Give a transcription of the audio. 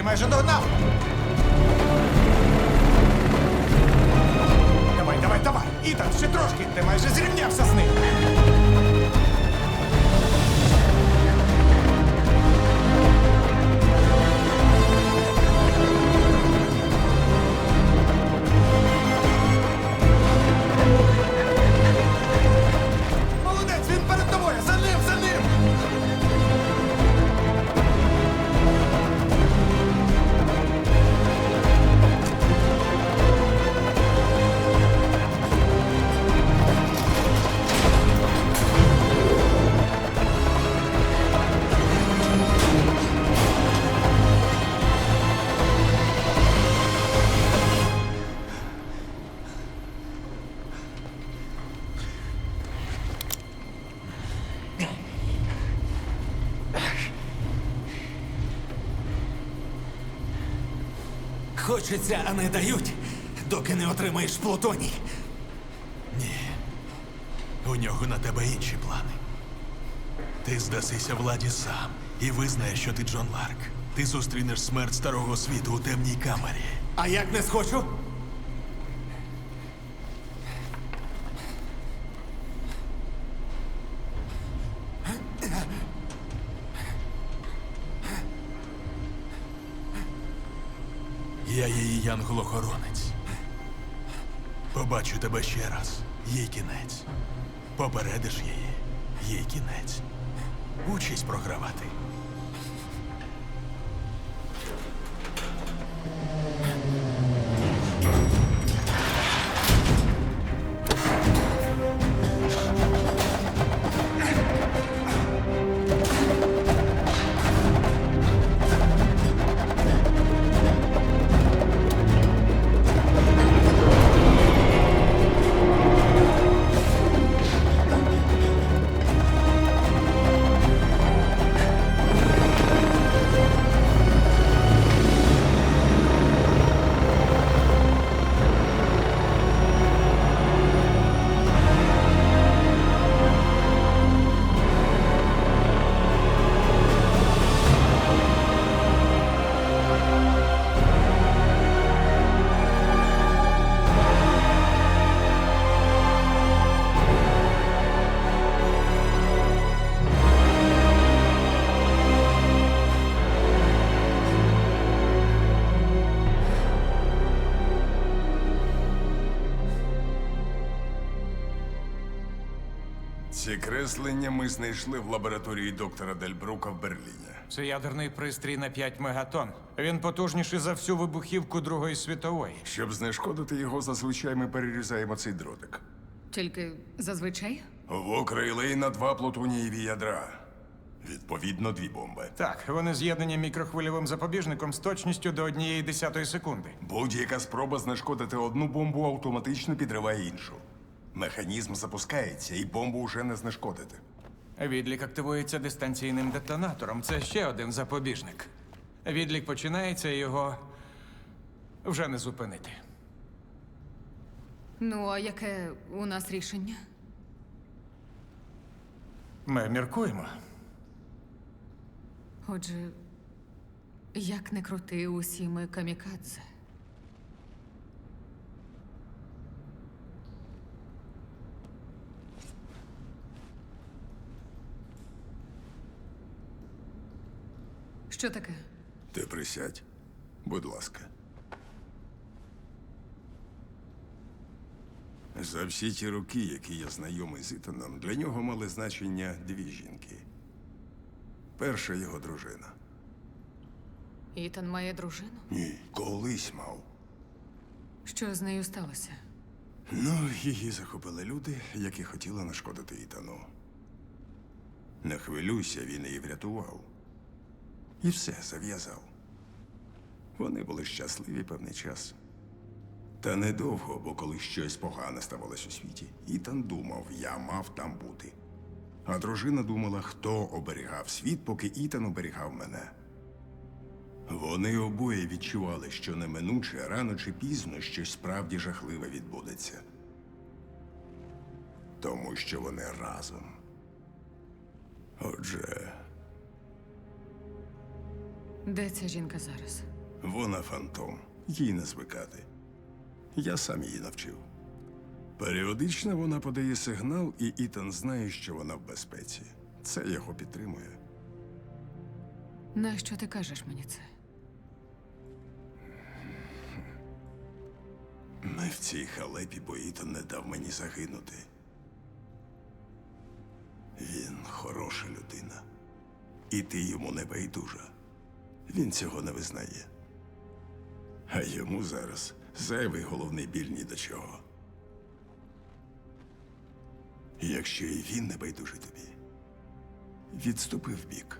ти майже догнав. Давай, давай, давай. Ітан, ще трошки. Ти майже зрівнявся з ним. Хочеться, а не дають, доки не отримаєш плутоній. У нього на тебе інші плани. Ти здасися владі сам і визнаєш, що ти Джон Ларк. Ти зустрінеш смерть старого світу у темній камері. А як не схочу? Я її янгол-охоронець. Побачу тебе ще раз. Їй кінець. Попередиш її. Їй кінець. Учись програвати. Ці креслення ми знайшли в лабораторії доктора Дельбрука в Берліні. Це ядерний пристрій на 5 мегатон. Він потужніший за всю вибухівку Другої світової. Щоб знешкодити його, зазвичай ми перерізаємо цей дротик. Тільки зазвичай? В Окрейлейна два плутонієві ядра. Відповідно, дві бомби. Так, вони з'єднані мікрохвильовим запобіжником з точністю до однієї десятої секунди. Будь-яка спроба знешкодити одну бомбу автоматично підриває іншу. Механізм запускається, і бомбу вже не знешкодити. Відлік активується дистанційним детонатором. Це ще один запобіжник. Відлік починається, і його вже не зупинити. Ну, а яке у нас рішення? Ми міркуємо. Отже, як не крути, усі ми камікадзе. Що таке? Ти присядь, будь ласка. За всі ті роки, які я знайомий з Ітаном, для нього мали значення дві жінки. Перша його дружина. Ітан має дружину? Ні, колись мав. Що з нею сталося? Ну, її захопили люди, які хотіли нашкодити Ітану. Не хвилюйся, він її врятував. І все зав'язав. Вони були щасливі певний час. Та недовго, бо коли щось погане ставалось у світі, Ітан думав, я мав там бути. А дружина думала, хто оберігав світ, поки Ітан оберігав мене. Вони обоє відчували, що неминуче рано чи пізно щось справді жахливе відбудеться. Тому що вони разом. Отже, Де ця жінка зараз? Вона фантом, їй не звикати. Я сам її навчив. Періодично вона подає сигнал, і Ітан знає, що вона в безпеці. Це його підтримує. Нащо ти кажеш мені це? Ми в цій халепі, бо Ітан не дав мені загинути. Він хороша людина. І ти йому не байдужа. Він цього не визнає. А йому зараз зайвий головний біль ні до чого. Якщо і він не байдужий тобі, відступи вбік.